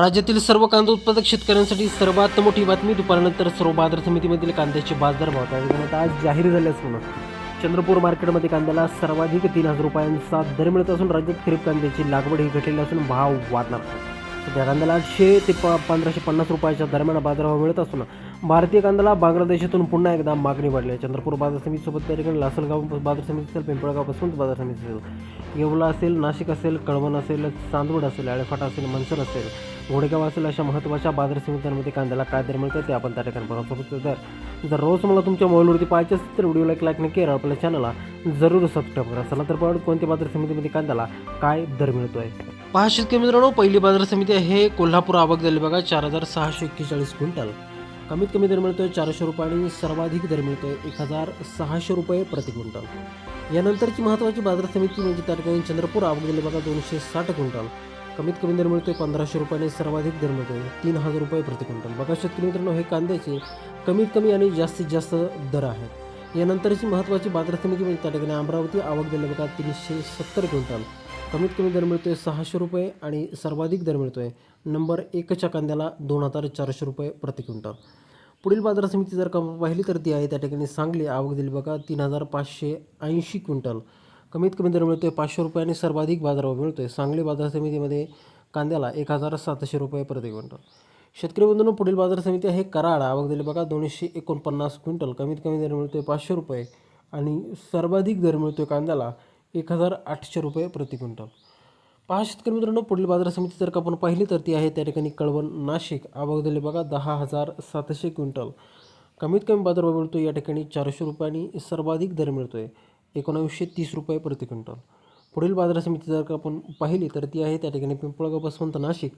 राज्यातील सर्व कांदा उत्पादक शेतकऱ्यांसाठी सर्वात मोठी बातमी दुपारनंतर सर्व बाजार समितीमधील कांद्याचे बाजार भाव त्या आज जाहीर झाले असून चंद्रपूर मार्केटमध्ये कांद्याला सर्वाधिक तीन हजार रुपयांचा दर मिळत असून राज्यात खरीप कांद्याची लागवड ही घटलेली असून भाव वाढणार. सध्या कांद्याला आठशे ते प पंधराशे पन्नास रुपयाच्या दरम्यान बाजारभाव मिळत असून भारतीय कांद्याला बांगलादेशातून पुन्हा एकदा मागणी वाढली आहे. चंद्रपूर बाजार समितीसोबत त्या ठिकाणी लासलगाव बाजार समिती असेल पिंपळगावपासून बाजार समिती असेल येवला असेल नाशिक असेल कळवण असेल चांदवड असेल आळेफाटा असेल मनसर असेल घोडेगाव असेल अशा महत्त्वाच्या बाजार समित्यांमध्ये कांद्याला काय दर मिळतं ते आपण त्या ठिकाणी बघत तर जर रोज मला तुमच्या मोबाईलवरती पाहिजे असेल तर व्हिडिओला एक लाईक नक्की करा. आपल्या चॅनलला जरूर सबस्क्राईब करा. चला तर पाहू कोणत्या बाजार समितीमध्ये कांद्याला काय दर मिळतो आहे पहा शेतकरी मित्रांनो पहिली बाजार समिती आहे कोल्हापूर आवक झाली. बघा चार हजार सहाशे एक्केचाळीस क्विंटल. कमीत कमी दर मिळतोय चारशे रुपये आणि सर्वाधिक दर मिळतोय एक हजार सहाशे रुपये प्रति क्विंटल. यानंतरची महत्त्वाची बाजार समिती म्हणजे त्या ठिकाणी चंद्रपूर आवक झाली. बघा दोनशे साठ क्विंटल. कमीत कमी दर मिळतोय पंधराशे रुपये आणि सर्वाधिक दर मिळतोय तीन हजार रुपये प्रति क्विंटल. बघा शेतकरी मित्रांनो हे कांद्याचे कमीत कमी आणि जास्तीत जास्त दर आहेत. यानंतरची महत्त्वाची बाजार समिती म्हणजे त्या ठिकाणी अमरावती आवक झाली. बघा तीनशे सत्तर क्विंटल. कमीत कमी दर मिळतोय सहाशे रुपये आणि सर्वाधिक दर मिळतोय नंबर एकच्या कांद्याला दोन हजार चारशे रुपये प्रति क्विंटल. पुढील बाजार समिती जर का पाहिली तर ती आहे त्या ठिकाणी सांगली आवक दिली बघा तीन हजार पाचशे ऐंशी क्विंटल. कमीत कमी दर मिळतोय पाचशे रुपये आणि सर्वाधिक बाजारभाव मिळतोय. सांगली बाजार समितीमध्ये कांद्याला एक हजार सातशे रुपये प्रति क्विंटल. शेतकरी बंधूंनो पुढील बाजार समिती आहे कराड आवक दिली बघा दोनशे एकोणपन्नास क्विंटल. कमीत कमी दर मिळतोय पाचशे रुपये आणि सर्वाधिक दर मिळतोय कांद्याला एक हजार आठशे रुपये प्रति क्विंटल. पहा शेतकरी मित्रांनो पुढील बाजार समिती जर का आपण पाहिली तर ती आहे त्या ठिकाणी कळवण नाशिक. आवक बघा दहा हजार सातशे क्विंटल. कमीत कमी बाजारभाव मिळतो या ठिकाणी चारशे रुपयांनी सर्वाधिक दर मिळतो आहे एकोणावीसशे तीस रुपये प्रति क्विंटल. पुढील बाजार समिती जर का आपण पाहिली तर ती आहे त्या ठिकाणी पिंपळगाव बसवंत नाशिक.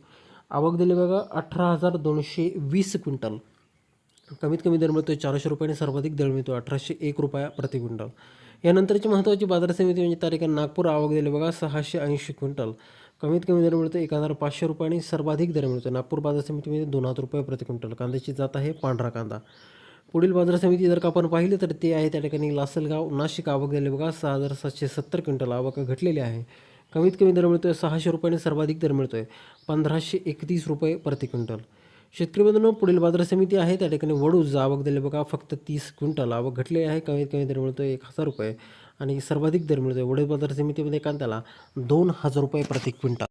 आवक दिली बघा अठरा हजार दोनशे वीस क्विंटल. कमीत कमी दर मिळतो चारशे रुपये आणि सर्वाधिक दर मिळतो अठराशे एक रुपया प्रति क्विंटल. यानंतरची महत्त्वाची बाजार समिती म्हणजे तारीख नागपूर. आवक दिली बघा सहाशे ऐंशी क्विंटल. कमीत कमी दर मिळतो एक हजार पाचशे रुपये आणि सर्वाधिक दर मिळतो नागपूर बाजार समितीमध्ये म्हणजे दोन हजार रुपये प्रति क्विंटल. कांद्याची जात आहे पांढरा कांदा. पुढील बाजार समिती जर का आपण पाहिली तर ते आहे त्या ठिकाणी लासलगाव नाशिक. आवक दिली बघा सहा हजार सातशे सत्तर क्विंटल आवक घटलेली आहे. कमीत कमी दर मिळतो आहे सहाशे रुपये आणि सर्वाधिक दर मिळतो आहे पंधराशे एकतीस रुपये प्रति क्विंटल. शेतकरी बंधूंनो पुढील बाजार समिती आहे. त्या ठिकाणी वडू आवक दिले बघा. फक्त तीस क्विंटल आवक घटले आहे. कमीत कमी दर मिळतो एक हजार रुपये आणि सर्वाधिक दर मिळतो वडील बाजार समितीमध्ये कांद्याला दोन हजार रुपये प्रति क्विंटल.